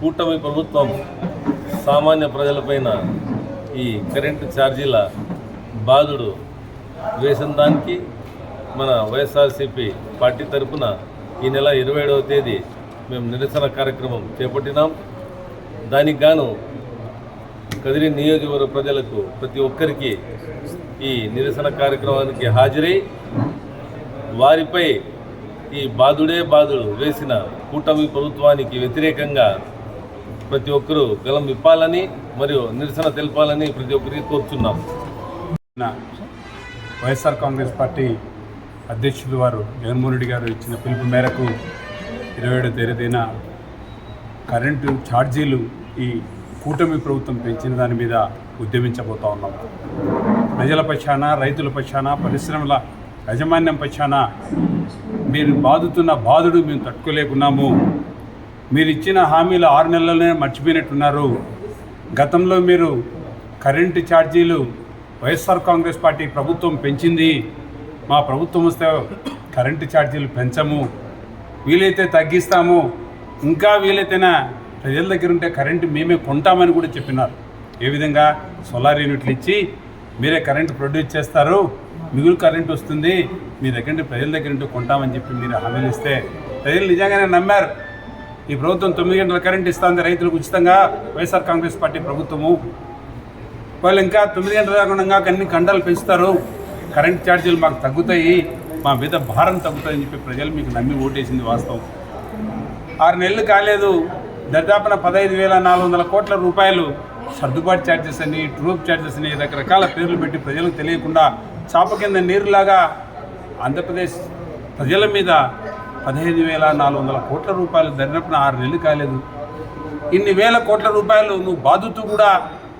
కూటమి ప్రభుత్వం సామాన్య ప్రజలపైన ఈ కరెంటు ఛార్జీల బాధుడు వేసిన దానికి మన వైఎస్ఆర్సీపీ పార్టీ తరఫున ఈ నెల ఇరవై ఏడవ తేదీ మేము నిరసన కార్యక్రమం చేపట్టినాం. దానికి గాను కదిరి నియోజకవర్గ ప్రజలకు ప్రతి ఒక్కరికి ఈ నిరసన కార్యక్రమానికి హాజరై వారిపై ఈ బాధుడే బాధుడు వేసిన కూటమి ప్రభుత్వానికి వ్యతిరేకంగా ప్రతి ఒక్కరూ గలం విప్పాలని మరియు నిరసన తెలపాలని ప్రతి ఒక్కరికి కోరుతున్నాం వైఎస్ఆర్ కాంగ్రెస్ పార్టీ అధ్యక్షులు వారు జగన్మోహన్ రెడ్డి గారు ఇచ్చిన పిలుపు మేరకు ఇరవై ఏడో తేదీన కరెంటు ఛార్జీలు ఈ కూటమి ప్రభుత్వం పెంచిన దాని మీద ఉద్యమించబోతా ఉన్నాం. ప్రజల పక్షాన రైతుల పక్షాన పరిశ్రమల యాజమాన్యం పక్షాన మీరు బాధుతున్న బాధుడు మేము తట్టుకోలేకున్నాము. మీరు ఇచ్చిన హామీలు ఆరు నెలలనే మర్చిపోయినట్టున్నారు. గతంలో మీరు కరెంటు ఛార్జీలు వైఎస్ఆర్ కాంగ్రెస్ పార్టీ ప్రభుత్వం పెంచింది. మా ప్రభుత్వం వస్తే కరెంటు ఛార్జీలు పెంచము. వీలైతే తగ్గిస్తాము. ఇంకా వీలైతేనా ప్రజల దగ్గర ఉంటే కరెంటు మేమే కొంటామని కూడా చెప్పినారు. ఏ విధంగా? సోలార్ యూనిట్లు ఇచ్చి మీరే కరెంటు ప్రొడ్యూస్ చేస్తారు. మిగులు కరెంటు వస్తుంది మీ దగ్గర నుండి ప్రజల దగ్గర నుండి కొంటామని చెప్పి మీరు హామీలు ఇస్తే ప్రజలు నిజంగానే నమ్మారు. ఈ ప్రభుత్వం తొమ్మిది గంటల కరెంట్ ఇస్తుంది రైతులకు ఉచితంగా వైఎస్ఆర్ కాంగ్రెస్ పార్టీ ప్రభుత్వము. వాళ్ళు ఇంకా తొమ్మిది గంటల కాకుండా అన్ని కండలు పెంచుతారు. కరెంట్ ఛార్జీలు మాకు తగ్గుతాయి మా మీద భారం తగ్గుతుందని చెప్పి ప్రజలు మీకు నమ్మి ఓటేసింది వాస్తవం. ఆరు నెలలు కాలేదు దర్దాపున పదహైదు వేల నాలుగు వందల కోట్ల రూపాయలు సర్దుబాటు ఛార్జెస్ అని ట్రూప్ ఛార్జెస్ అని రకరకాల పేర్లు పెట్టి ప్రజలకు తెలియకుండా చాప కింద నీరులాగా ఆంధ్రప్రదేశ్ ప్రజల మీద పదిహేను వేల నాలుగు వందల కోట్ల రూపాయలు దరిదాపున ఆరు నెలలు కాలేదు. ఇన్ని వేల కోట్ల రూపాయలు నువ్వు బాదుతూ కూడా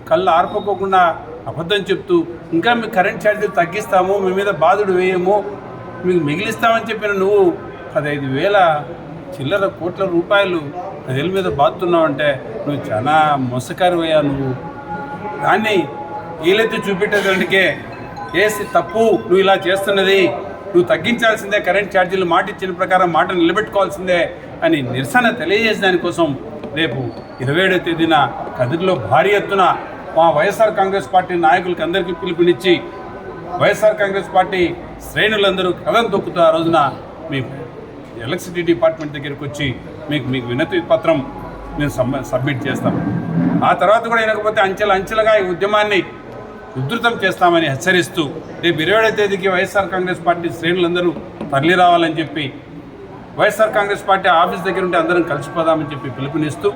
కళ్ళు ఆర్పుకోకుండా అబద్ధం చెప్తూ ఇంకా మీ కరెంట్ ఛార్జీలు తగ్గిస్తాము మీ మీద బాధుడు వేయము మీకు మిగిలిస్తామని చెప్పిన నువ్వు పదహైదు వేల చిల్లర కోట్ల రూపాయలు ప్రజల మీద బాధుతున్నావంటే నువ్వు చాలా మోసకారివయ్యా నువ్వు. దాన్ని వీలైతే చూపెట్టేదానికే వేసి తప్పు నువ్వు ఇలా చేస్తున్నది. నువ్వు తగ్గించాల్సిందే కరెంట్ ఛార్జీలు మాట ఇచ్చిన ప్రకారం మాట నిలబెట్టుకోవాల్సిందే అని నిరసన తెలియజేసిన దానికోసం రేపు ఇరవై ఏడో తేదీన కదిరిలో భారీ ఎత్తున మా వైఎస్ఆర్ కాంగ్రెస్ పార్టీ నాయకులకి అందరికీ పిలుపునిచ్చి వైఎస్ఆర్ కాంగ్రెస్ పార్టీ శ్రేణులందరూ కథం తొక్కుతూ ఆ రోజున మీ ఎలక్ట్రిసిటీ డిపార్ట్మెంట్ దగ్గరికి వచ్చి మీకు మీకు వినతి పత్రం మేము సబ్ సబ్మిట్ చేస్తాం. ఆ తర్వాత కూడా వినకపోతే అంచెల అంచెలుగా ఈ ఉద్యమాన్ని ఉధృతం చేస్తామని హెచ్చరిస్తూ రేపు ఇరవై తేదీకి వైఎస్ఆర్ కాంగ్రెస్ పార్టీ శ్రేణులందరూ తరలి రావాలని చెప్పి వైఎస్ఆర్ కాంగ్రెస్ పార్టీ ఆఫీస్ దగ్గర ఉంటే అందరం కలిసిపోదామని చెప్పి పిలుపునిస్తూ